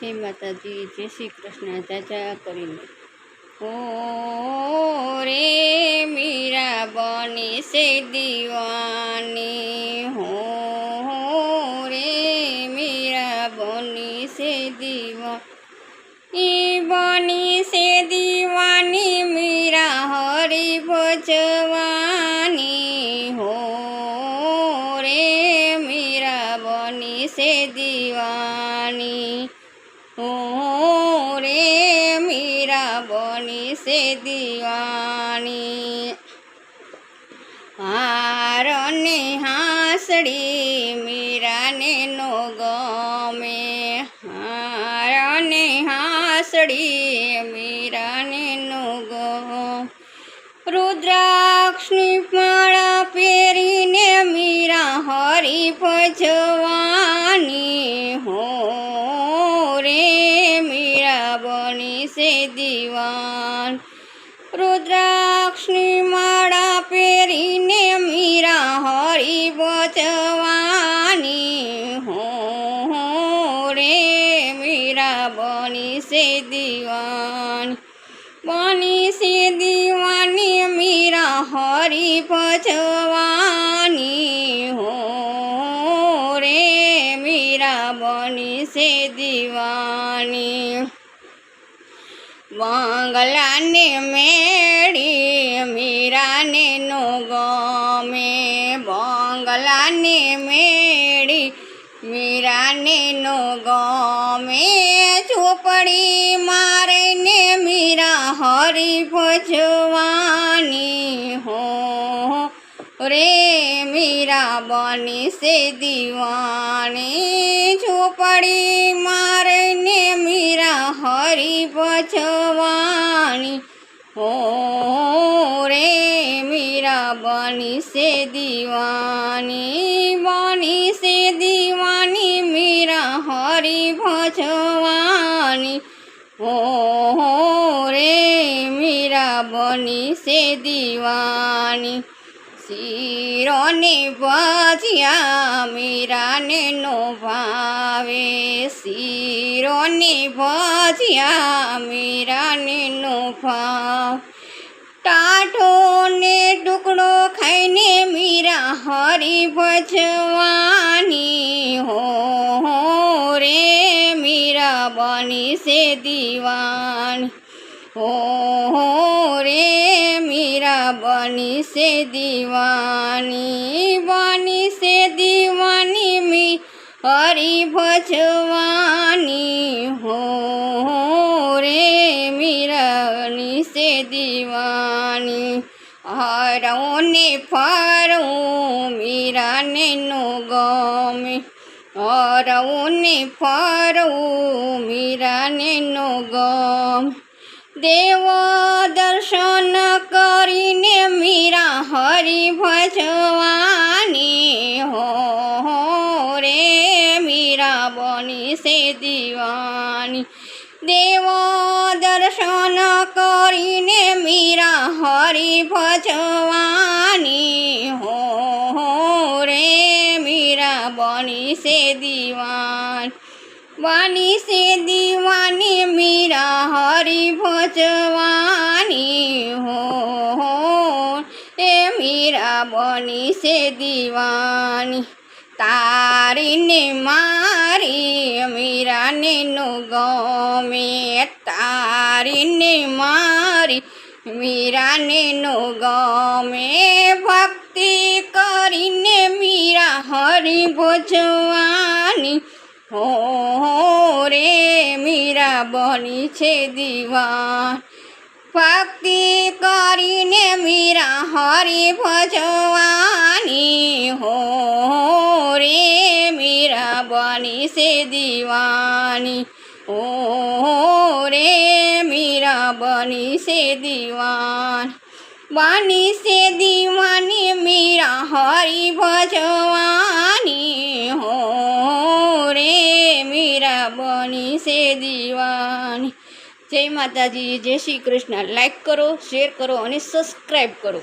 જય માતાજી જય શ્રી કૃષ્ણ જાજા કરીને ઓ રે મીરા બની સે દીવાની હો રે મીરા બની સે દીવા ઈ બની સે દીવાની મીરા હરી ભજવાની હો રે મીરા બની સે દીવાની હો રે મીરા બની સે દીવાની. હારને હાસડી મીરાને નો ગમે. હારને હાસડી મીરાને નો ગમે. રુદ્રાક્ષની માળા પહેરીને મીરા હરી ભજવાની સે દીવાન રુદ્રાક્ષની માળા પહેરીને મીરા હરી બચવાની હો રે, મીરા બની સે દીવાન. બની સે દીવાની મીરા હરી બચવાની હો રે, મીરા બની સે દીવાની. બંગલાને મેળી, મીરાને નો ગમે બંગલાને મેળી, મીરાને નો ગમે ચોપડી મારીને મીરા હરી ભજવાની હો રે મીરા બની સે દીવાની ચોપડી મારીને મીરા હરી ભજવાની હો રે મીરા બની સે દીવાની બની સે દીવાની મીરા હરી ભજવાની હો રે મીરા બની સે દીવાની શિરોને ભજ્યા મીરાને નો ભાવે. શિરોને ભજ્યા મીરાને નો ભાવ. ટાઢો ને ટુકડો ખાઈને મીરા હરી ભજવાની. હો રે મીરા બની સે દીવાની. હો રે મીરા બની સે દીવાની, બની સે દીવાની મી હરી ભજવાની. હો રે મીરાની સે દીવાની હરઉને ફરવું મીરાને નો ગમે. હરઉને ફરવું મીરાને નો ગમે. દેવ દર્શન કરીને મીરા હરી ભજવાની હો રે મીરા બની સે દીવાની દેવ દર્શન કરીને મીરા હરી ભજવાની હો રે મીરા બની સે દીવાન બની સે દીવાની મીરા, હરિ ભજવાની. હો એ મીરા બની સે દીવાની. તારીને મારી, મીરાને નો ગમે. તારીને મારી, મીરાને નો ગમે. ભક્તિ કરીને મીરા હરિ ભજવાની. હો રે મીરા બની છે દીવાન. ભક્તિ કરીને મીરા હરી ભજવાની. હો રે મીરા બની છે દીવાની. હો રે મીરા બની છે દીવાન. બની છે દીવાની મીરા હરી ભજવાની. હો રે મીરા બની સે દીવાની. જય માતાજી, જય શ્રી કૃષ્ણ. લાઈક કરો શેર કરો અને સબસ્ક્રાઈબ કરો.